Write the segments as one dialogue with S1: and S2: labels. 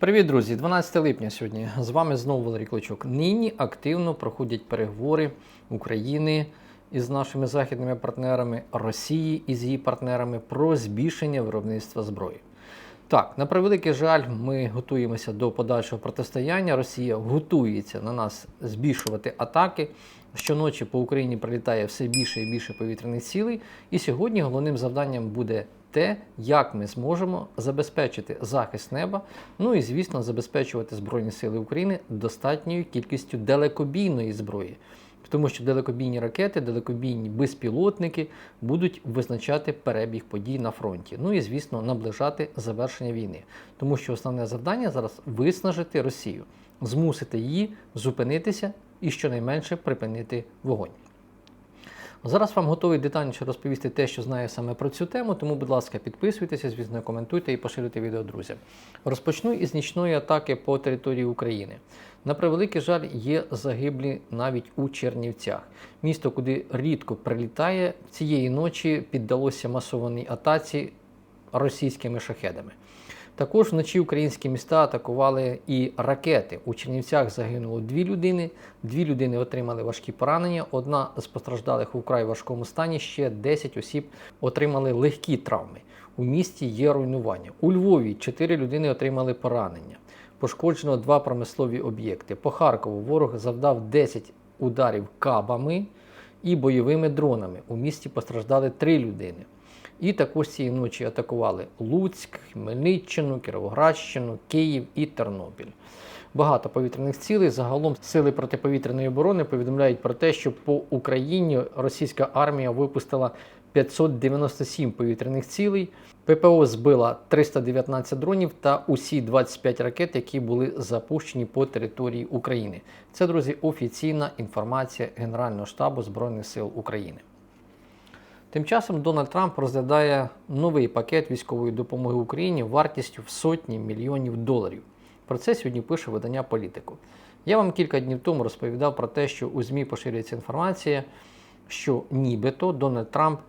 S1: Привіт, друзі! 12 липня сьогодні. З вами знову Валерій Клочок. Нині активно проходять переговори України із нашими західними партнерами, Росії із її партнерами про збільшення виробництва зброї. Так, на превеликий жаль, ми готуємося до подальшого протистояння. Росія готується на нас збільшувати атаки. Щоночі по Україні прилітає все більше і більше повітряних цілей. І сьогодні головним завданням буде те, як ми зможемо забезпечити захист неба, ну і звісно, забезпечувати Збройні Сили України достатньою кількістю далекобійної зброї. Тому що далекобійні ракети, далекобійні безпілотники будуть визначати перебіг подій на фронті. Ну і звісно, наближати завершення війни. Тому що основне завдання зараз виснажити Росію, змусити її зупинитися і щонайменше припинити вогонь. Зараз вам готовий детальніше розповісти те, що знаю саме про цю тему, тому, будь ласка, підписуйтеся, звісно, коментуйте і поширюйте відео друзям. Розпочну із нічної атаки по території України. На превеликий жаль, є загиблі навіть у Чернівцях. Місто, куди рідко прилітає, цієї ночі піддалося масованій атаці російськими шахедами. Також вночі українські міста атакували і ракети. У Чернівцях загинуло дві людини, дві людини отримали важкі поранення. Одна з постраждалих у вкрай важкому стані, ще 10 осіб отримали легкі травми. У місті є руйнування. У Львові 4 людини отримали поранення. Пошкоджено два промислові об'єкти. По Харкову ворог завдав 10 ударів кабами і бойовими дронами. У місті постраждали 3 людини. І також цієї ночі атакували Луцьк, Хмельниччину, Кіровоградщину, Київ і Тернопіль. Багато повітряних цілей. Загалом сили протиповітряної оборони повідомляють про те, що по Україні російська армія випустила 597 повітряних цілей. ППО збила 319 дронів та усі 25 ракет, які були запущені по території України. Це, друзі, офіційна інформація Генерального штабу Збройних сил України. Тим часом Дональд Трамп розглядає новий пакет військової допомоги Україні вартістю в сотні мільйонів доларів. Про це сьогодні пише видання Політику. Я вам кілька днів тому розповідав про те, що у ЗМІ поширюється інформація, що нібито Дональд Трамп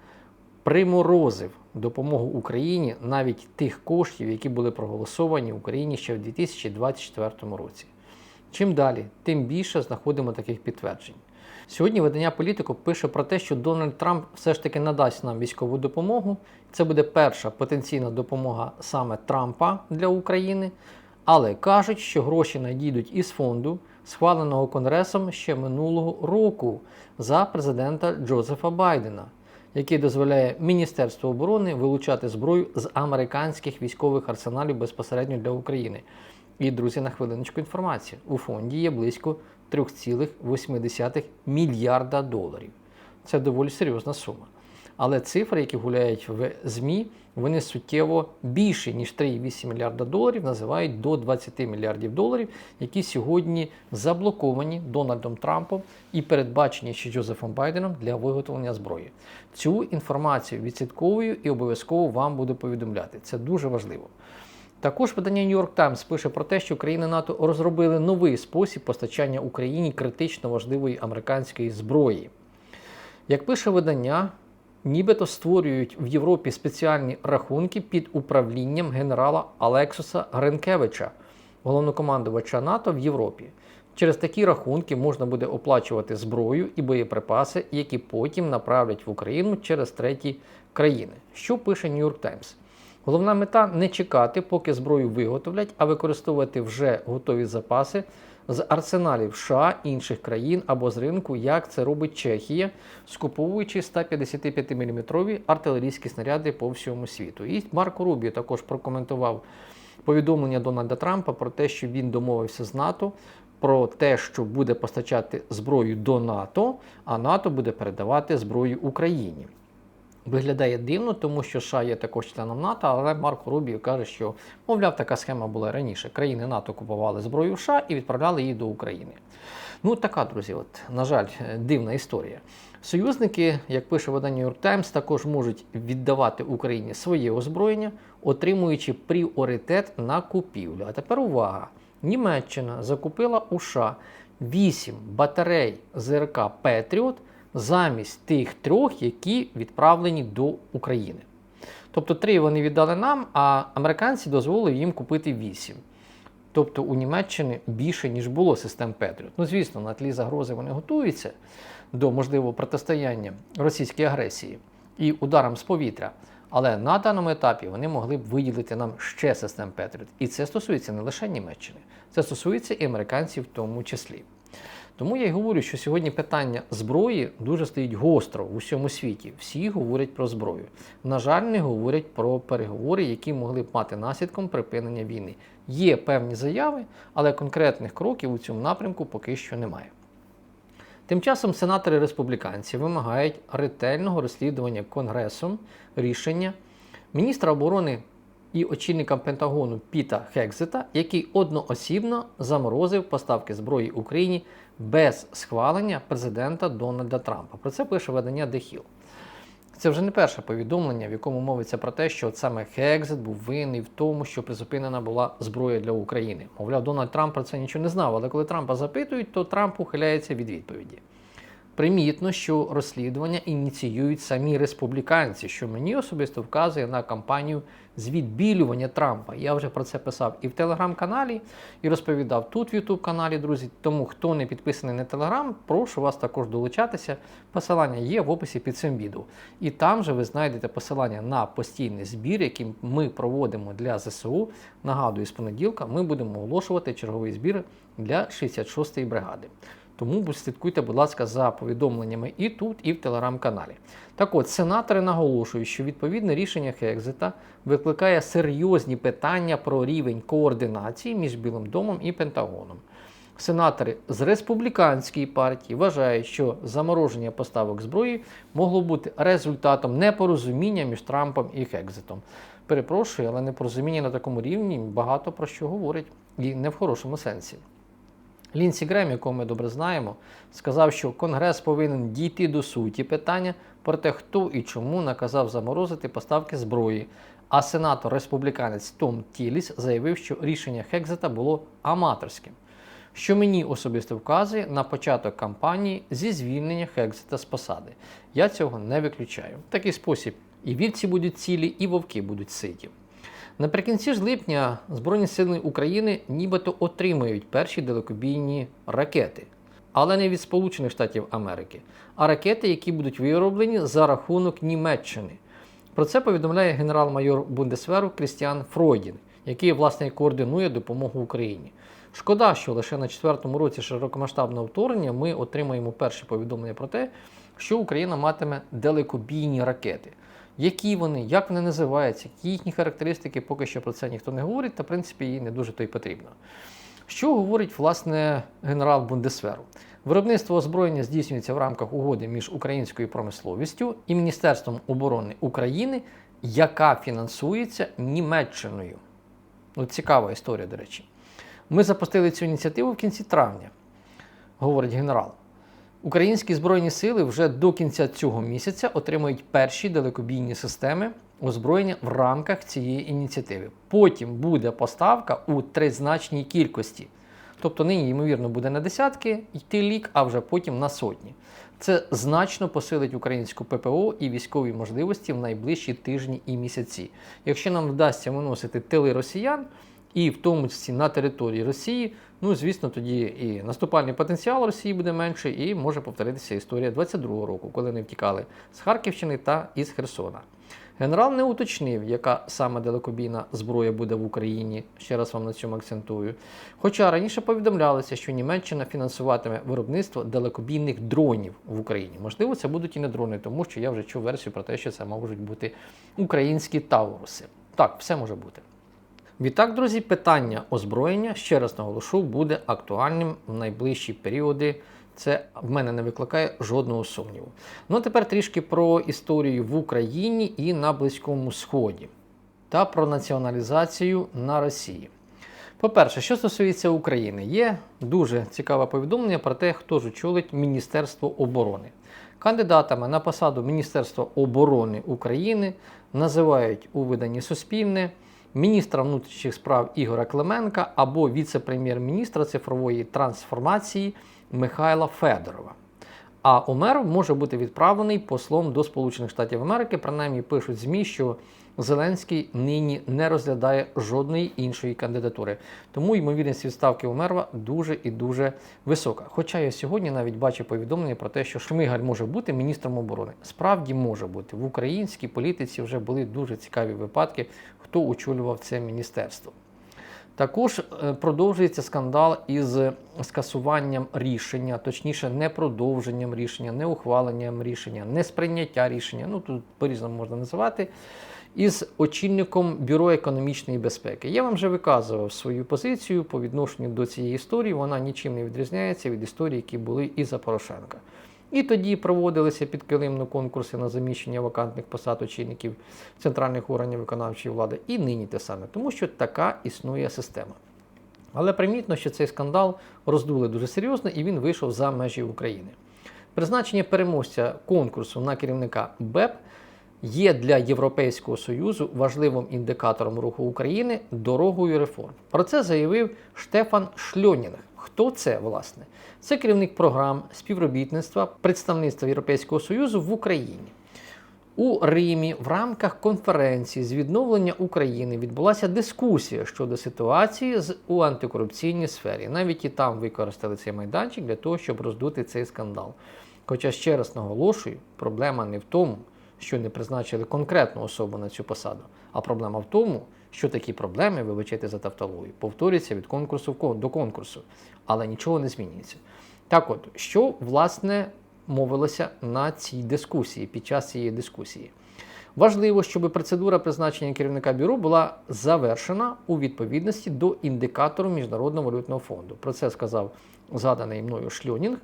S1: приморозив допомогу Україні навіть тих коштів, які були проголосовані в Україні ще в 2024 році. Чим далі, тим більше знаходимо таких підтверджень. Сьогодні видання політику пише про те, що Дональд Трамп все ж таки надасть нам військову допомогу. Це буде перша потенційна допомога саме Трампа для України. Але кажуть, що гроші надійдуть із фонду, схваленого Конгресом ще минулого року за президента Джозефа Байдена, який дозволяє Міністерству оборони вилучати зброю з американських військових арсеналів безпосередньо для України. І, друзі, на хвилиночку інформація. У фонді є близько 3,8 мільярда доларів. Це доволі серйозна сума. Але цифри, які гуляють в ЗМІ, вони суттєво більші, ніж 3,8 мільярда доларів, називають до 20 мільярдів доларів, які сьогодні заблоковані Дональдом Трампом і передбачені ще Джозефом Байденом для виготовлення зброї. Цю інформацію відслідковую і обов'язково вам буду повідомляти. Це дуже важливо. Також видання New York Times пише про те, що країни НАТО розробили новий спосіб постачання Україні критично важливої американської зброї. Як пише видання, нібито створюють в Європі спеціальні рахунки під управлінням генерала Алексуса Гринкевича, головнокомандувача НАТО в Європі. Через такі рахунки можна буде оплачувати зброю і боєприпаси, які потім направлять в Україну через треті країни. Що пише New York Times? Головна мета не чекати, поки зброю виготовлять, а використовувати вже готові запаси з арсеналів США, інших країн або з ринку, як це робить Чехія, скуповуючи 155-мм артилерійські снаряди по всьому світу. І Марко Рубіо також прокоментував повідомлення Дональда Трампа про те, що він домовився з НАТО. Про те, що буде постачати зброю до НАТО, а НАТО буде передавати зброю Україні. Виглядає дивно, тому що США є також членом НАТО, але Марко Рубіо каже, що, мовляв, така схема була раніше. Країни НАТО купували зброю в США і відправляли її до України. Ну, така, друзі, от, на жаль, дивна історія. Союзники, як пише видання New York Times, також можуть віддавати Україні своє озброєння, отримуючи пріоритет на купівлю. А тепер увага! Німеччина закупила у США 8 батарей ЗРК Петріот замість тих трьох, які відправлені до України. Тобто три вони віддали нам, а американці дозволили їм купити вісім. Тобто у Німеччини більше, ніж було систем Петріот. Ну, звісно, на тлі загрози вони готуються до можливого протистояння російській агресії і ударам з повітря. Але на даному етапі вони могли б виділити нам ще систем Петріот. І це стосується не лише Німеччини, це стосується і американців в тому числі. Тому я й говорю, що сьогодні питання зброї дуже стоїть гостро в усьому світі. Всі говорять про зброю. На жаль, не говорять про переговори, які могли б мати наслідком припинення війни. Є певні заяви, але конкретних кроків у цьому напрямку поки що немає. Тим часом сенатори республіканці вимагають ретельного розслідування Конгресом рішення міністра оборони і очільника Пентагону Піта Хекзета, який одноосібно заморозив поставки зброї Україні без схвалення президента Дональда Трампа. Про це пише видання The Hill. Це вже не перше повідомлення, в якому мовиться про те, що от саме Хекзет був винний в тому, що призупинена була зброя для України. Мовляв, Дональд Трамп про це нічого не знав, але коли Трампа запитують, то Трамп ухиляється від відповіді. Примітно, що розслідування ініціюють самі республіканці, що мені особисто вказує на кампанію з відбілювання Трампа. Я вже про це писав і в телеграм-каналі, і розповідав тут в Ютуб каналі, друзі. Тому хто не підписаний на телеграм, прошу вас також долучатися. Посилання є в описі під цим відео. І там же ви знайдете посилання на постійний збір, який ми проводимо для ЗСУ. Нагадую, з понеділка ми будемо оголошувати черговий збір для 66-ї бригади. Тому слідкуйте, будь ласка, за повідомленнями і тут, і в телеграм-каналі. Так от, сенатори наголошують, що відповідне рішення Хекзета викликає серйозні питання про рівень координації між Білим домом і Пентагоном. Сенатори з республіканської партії вважають, що замороження поставок зброї могло бути результатом непорозуміння між Трампом і Хекзетом. Перепрошую, але непорозуміння на такому рівні багато про що говорить, і не в хорошому сенсі. Лінсі Грем, якого ми добре знаємо, сказав, що Конгрес повинен дійти до суті питання про те, хто і чому наказав заморозити поставки зброї. А сенатор республіканець Том Тіліс заявив, що рішення Хекзета було аматорським, що мені особисто вказує на початок кампанії зі звільнення Хекзета з посади. Я цього не виключаю. В такий спосіб і вівці будуть цілі, і вовки будуть ситі. Наприкінці ж липня Збройні сили України нібито отримають перші далекобійні ракети, але не від Сполучених Штатів Америки, а ракети, які будуть вироблені за рахунок Німеччини. Про це повідомляє генерал-майор Бундесверу Крістіан Фройдін, який власне координує допомогу Україні. Шкода, що лише на четвертому році широкомасштабного вторгнення ми отримаємо перші повідомлення про те, що Україна матиме далекобійні ракети. Які вони, як вони називаються, які їхні характеристики, поки що про це ніхто не говорить, та в принципі їй не дуже то й потрібно. Що говорить власне генерал Бундесверу? Виробництво озброєння здійснюється в рамках угоди між українською промисловістю і Міністерством оборони України, яка фінансується Німеччиною. Ну, Цікава історія, до речі. Ми запустили цю ініціативу в кінці травня, говорить генерал. Українські збройні сили вже до кінця цього місяця отримають перші далекобійні системи озброєння в рамках цієї ініціативи. Потім буде поставка у тризначній кількості. Тобто нині, ймовірно, буде на десятки йти лік, а вже потім на сотні. Це значно посилить українську ППО і військові можливості в найближчі тижні і місяці. Якщо нам вдасться виносити тили росіян, і в тому числі на території Росії, ну звісно, тоді і наступальний потенціал Росії буде менше, і може повторитися історія 22-го року, коли вони втікали з Харківщини та із Херсона. Генерал не уточнив, яка саме далекобійна зброя буде в Україні. Ще раз вам на цьому акцентую. Хоча раніше повідомлялося, що Німеччина фінансуватиме виробництво далекобійних дронів в Україні. Можливо, це будуть і не дрони, тому що я вже чув версію про те, що це можуть бути українські Тауруси. Так, все може бути. Відтак, друзі, питання озброєння, ще раз наголошу, буде актуальним в найближчі періоди. Це в мене не викликає жодного сумніву. Ну а тепер трішки про історію в Україні і на Близькому Сході та про націоналізацію на Росії. По-перше, що стосується України, є дуже цікаве повідомлення про те, хто ж очолить Міністерство оборони. Кандидатами на посаду Міністерства оборони України називають у виданні Суспільне міністра внутрішніх справ Ігора Клименка або віце-прем'єр-міністра цифрової трансформації Михайла Федорова. А Умер може бути відправлений послом до Сполучених Штатів Америки. Принаймні пишуть ЗМІ, що Зеленський нині не розглядає жодної іншої кандидатури. Тому ймовірність відставки Умерва дуже і дуже висока. Хоча я сьогодні навіть бачу повідомлення про те, що Шмигаль може бути міністром оборони. Справді може бути в українській політиці вже були дуже цікаві випадки, хто очолював це міністерство. Також е, продовжується скандал із скасуванням рішення, точніше, не продовженням рішення, не ухваленням рішення, не сприйняття рішення. Ну тут по-різному можна називати. Із очільником Бюро економічної безпеки. Я вам вже виказував свою позицію по відношенню до цієї історії. Вона нічим не відрізняється від історії, які були і за Порошенка. І тоді проводилися підкилимно конкурси на заміщення вакантних посад очільників центральних органів виконавчої влади. І нині те саме, тому що така існує система. Але примітно, що цей скандал роздули дуже серйозно і він вийшов за межі України. Призначення переможця конкурсу на керівника БЕП є для Європейського Союзу важливим індикатором руху України дорогою реформ. Про це заявив Штефан Шльонінг. Хто це, власне? Це керівник програм співробітництва представництва Європейського Союзу в Україні. У Римі в рамках конференції з відновлення України відбулася дискусія щодо ситуації з у антикорупційній сфері. Навіть і там використали цей майданчик для того, щоб роздути цей скандал. Хоча ще раз наголошую, проблема не в тому, що не призначили конкретну особу на цю посаду, а проблема в тому, що такі проблеми, вибачайте за тавтологію, повторюються від конкурсу до конкурсу, але нічого не змінюється. Так от, що власне мовилося на цій дискусії під час цієї дискусії? Важливо, щоб процедура призначення керівника бюро була завершена у відповідності до індикатору Міжнародного валютного фонду. Про це сказав згаданий мною Шльонінг.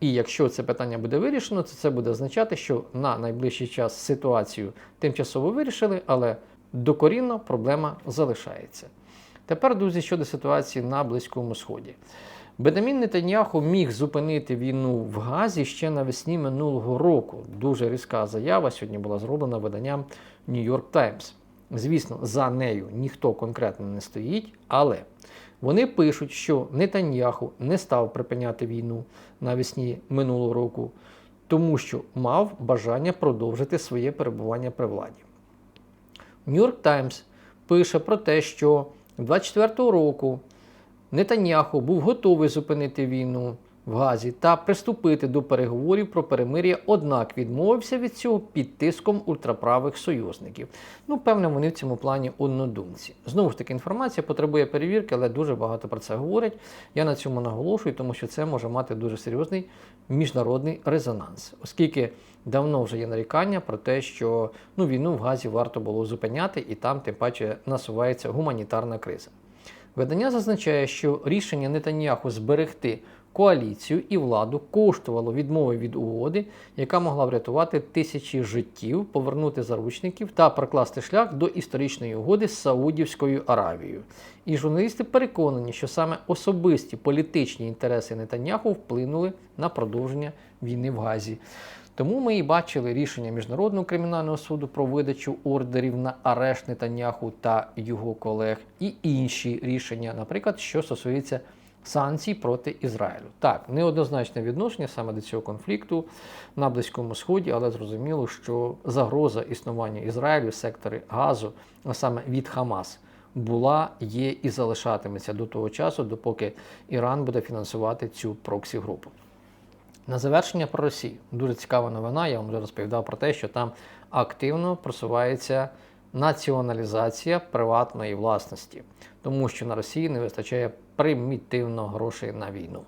S1: І якщо це питання буде вирішено, то це буде означати, що на найближчий час ситуацію тимчасово вирішили, але докорінно проблема залишається. Тепер, друзі, щодо ситуації на Близькому Сході. Бенамін Нетаньяху міг зупинити війну в Газі ще навесні минулого року. Дуже різка заява сьогодні була зроблена виданням New York Times. Звісно, за нею ніхто конкретно не стоїть, але вони пишуть, що Нетаньяху не став припиняти війну навесні минулого року, тому що мав бажання продовжити своє перебування при владі. Нью-Йорк Таймс пише про те, що 24-го року Нетаньяху був готовий зупинити війну в Газі та приступити до переговорів про перемир'я, однак відмовився від цього під тиском ультраправих союзників. Ну, певно, вони в цьому плані однодумці. Знову ж таки, інформація потребує перевірки, але дуже багато про це говорять. Я на цьому наголошую, тому що це може мати дуже серйозний міжнародний резонанс, оскільки давно вже є нарікання про те, що ну, війну в Газі варто було зупиняти, і там, тим паче, насувається гуманітарна криза. Видання зазначає, що рішення Нетаньяху зберегти коаліцію і владу коштувало відмови від угоди, яка могла врятувати тисячі життів, повернути заручників та прокласти шлях до історичної угоди з Саудівською Аравією. І журналісти переконані, що саме особисті політичні інтереси Нетаньяху вплинули на продовження війни в Газі. Тому ми і бачили рішення Міжнародного кримінального суду про видачу ордерів на арешт Нетаньяху та його колег, і інші рішення, наприклад, що стосується санкцій проти Ізраїлю. Так, неоднозначне відношення саме до цього конфлікту на Близькому Сході, але зрозуміло, що загроза існування Ізраїлю в секторі Газу, а саме від Хамас, була, є і залишатиметься до того часу, допоки Іран буде фінансувати цю проксі-групу. На завершення про Росію. Дуже цікава новина. Я вам вже розповідав про те, що там активно просувається націоналізація приватної власності, тому що на Росії не вистачає примітивно грошей на війну.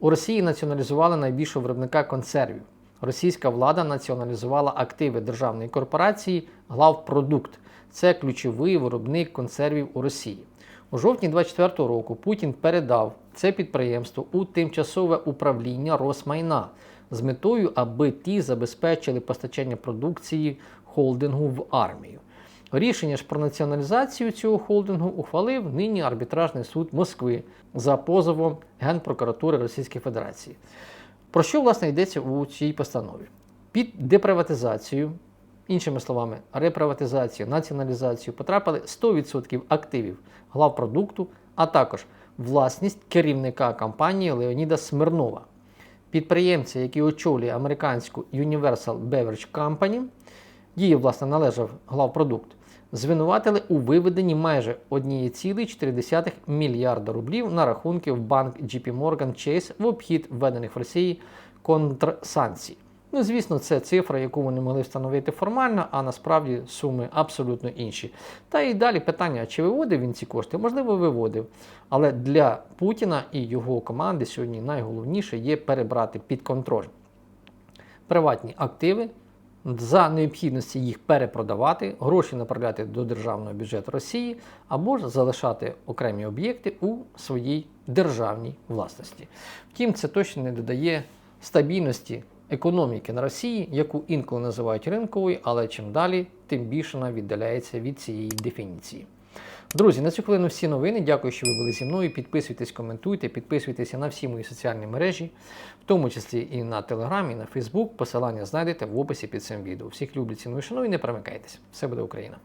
S1: У Росії націоналізували найбільшого виробника консервів. Російська влада націоналізувала активи державної корпорації Главпродукт. Це ключовий виробник консервів у Росії. У жовтні 2024 року Путін передав це підприємство у тимчасове управління Росмайна з метою, аби ті забезпечили постачання продукції холдингу в армію. Рішення ж про націоналізацію цього холдингу ухвалив нині арбітражний суд Москви за позовом Генпрокуратури Російської Федерації. Про що, власне, йдеться у цій постанові? Під деприватизацію, іншими словами, реприватизацію, націоналізацію потрапили 100% активів главпродукту, а також власність керівника компанії Леоніда Смирнова. підприємця, який очолює американську Universal Beverage Company, її, власне, належав главпродукт, звинуватили у виведенні майже 1,4 мільярда рублів на рахунки в банк JP Morgan Chase в обхід введених в Росії контрсанкцій. Ну, звісно, це цифра, яку вони могли встановити формально, а насправді суми абсолютно інші. Та і далі питання, чи виводив він ці кошти? Можливо, виводив. Але для Путіна і його команди сьогодні найголовніше є перебрати під контроль приватні активи, за необхідності їх перепродавати, гроші направляти до державного бюджету Росії або ж залишати окремі об'єкти у своїй державній власності. Втім, це точно не додає стабільності економіки на Росії, яку інколи називають ринковою, але чим далі, тим більше вона віддаляється від цієї дефініції. Друзі, на цю хвилину всі новини. Дякую, що ви були зі мною. Підписуйтесь, коментуйте, підписуйтеся на всі мої соціальні мережі, в тому числі і на Телеграм, і на Фейсбук. Посилання знайдете в описі під цим відео. Всіх люблю, ціную, шаную і не перемикайтесь. Все буде Україна!